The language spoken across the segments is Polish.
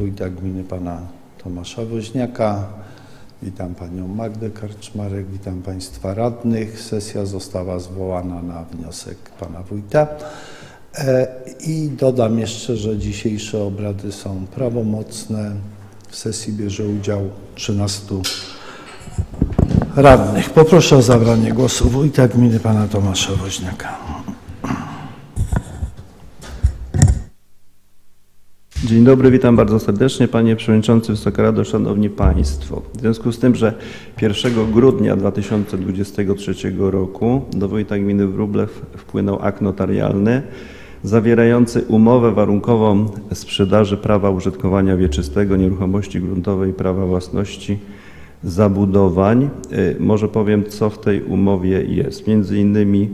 wójta gminy pana Tomasza Woźniaka. Witam panią Magdę Karczmarek, witam państwa radnych. Sesja została zwołana na wniosek pana wójta. E, I dodam jeszcze, że dzisiejsze obrady są prawomocne. W sesji bierze udział 13 radnych. Poproszę o zabranie głosu wójta gminy pana Tomasza Woźniaka. Dzień dobry, witam bardzo serdecznie Panie Przewodniczący, Wysoka Rado, Szanowni Państwo. W związku z tym, że 1 grudnia 2023 roku do Wojta Gminy Wróblew wpłynął akt notarialny zawierający umowę warunkową sprzedaży prawa użytkowania wieczystego, nieruchomości gruntowej, prawa własności, zabudowań. Y, Może powiem, co w tej umowie jest. Między innymi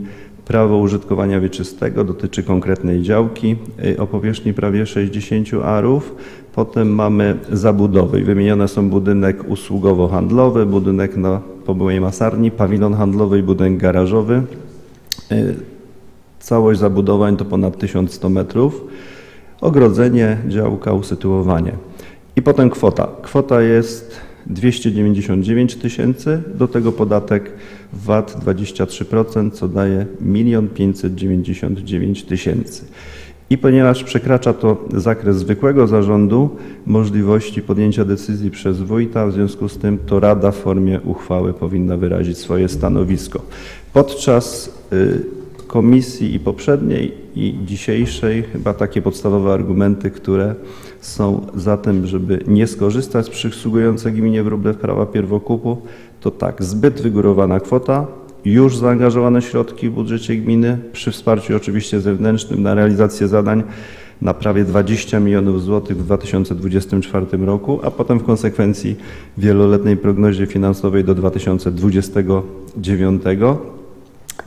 Prawo użytkowania wieczystego dotyczy konkretnej działki y, o powierzchni prawie 60 arów. Potem mamy zabudowy. Wymienione są budynek usługowo-handlowy, budynek na pobyłej masarni, pawilon handlowy i budynek garażowy. Y, Całość zabudowań to ponad 1100 metrów. Ogrodzenie, działka, usytuowanie. I potem kwota. Kwota jest 299 tysięcy, do tego podatek VAT 23%, co daje 1 599 tysięcy. I ponieważ przekracza to zakres zwykłego zarządu, możliwości podjęcia decyzji przez wójta, w związku z tym to Rada w formie uchwały powinna wyrazić swoje stanowisko. Podczas y, komisji i poprzedniej i dzisiejszej chyba takie podstawowe argumenty, które są za tym, żeby nie skorzystać z przysługującej gminie Wróblew prawa pierwokupu, to tak, zbyt wygórowana kwota, już zaangażowane środki w budżecie gminy, przy wsparciu oczywiście zewnętrznym na realizację zadań na prawie 20 milionów złotych w 2024 roku, a potem w konsekwencji wieloletniej prognozie finansowej do 2029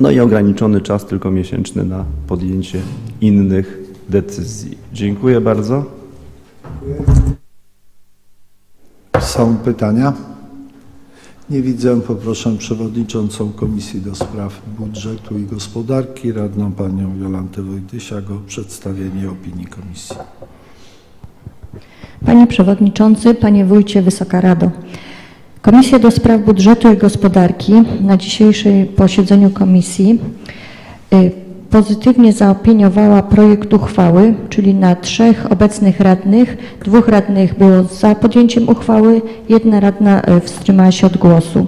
no i ograniczony czas tylko miesięczny na podjęcie innych decyzji. Dziękuję bardzo. Są pytania? Nie widzę. Poproszę przewodniczącą Komisji do Spraw Budżetu i Gospodarki, radną panią Jolantę Wojtysiak o przedstawienie opinii komisji. Panie Przewodniczący, Panie Wójcie, Wysoka Rado. Komisja do Spraw Budżetu i Gospodarki na dzisiejszym posiedzeniu komisji y, pozytywnie zaopiniowała projekt uchwały, czyli na trzech obecnych radnych, dwóch radnych było za podjęciem uchwały, jedna radna y, wstrzymała się od głosu.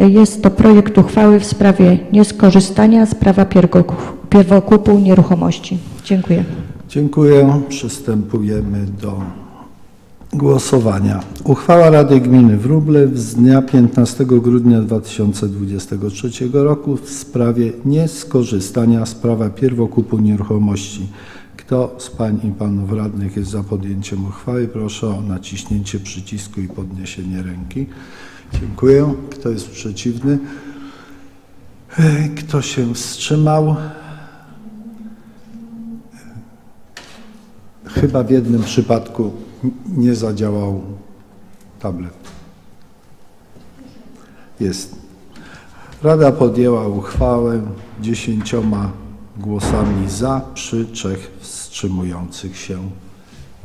Y, Jest to projekt uchwały w sprawie nieskorzystania z prawa pierwokup- pierwokupu nieruchomości. Dziękuję. Dziękuję. Przystępujemy do głosowania. Uchwała Rady Gminy Wróblew z dnia 15 grudnia 2023 roku w sprawie nieskorzystania z prawa pierwokupu nieruchomości. Kto z pań i panów radnych jest za podjęciem uchwały? Proszę o naciśnięcie przycisku i podniesienie ręki. Dziękuję. Kto jest przeciwny? Kto się wstrzymał? Chyba w jednym przypadku nie zadziałał tablet. Jest. Rada podjęła uchwałę dziesięcioma głosami za przy trzech wstrzymujących się.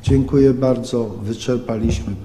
Dziękuję bardzo. Wyczerpaliśmy.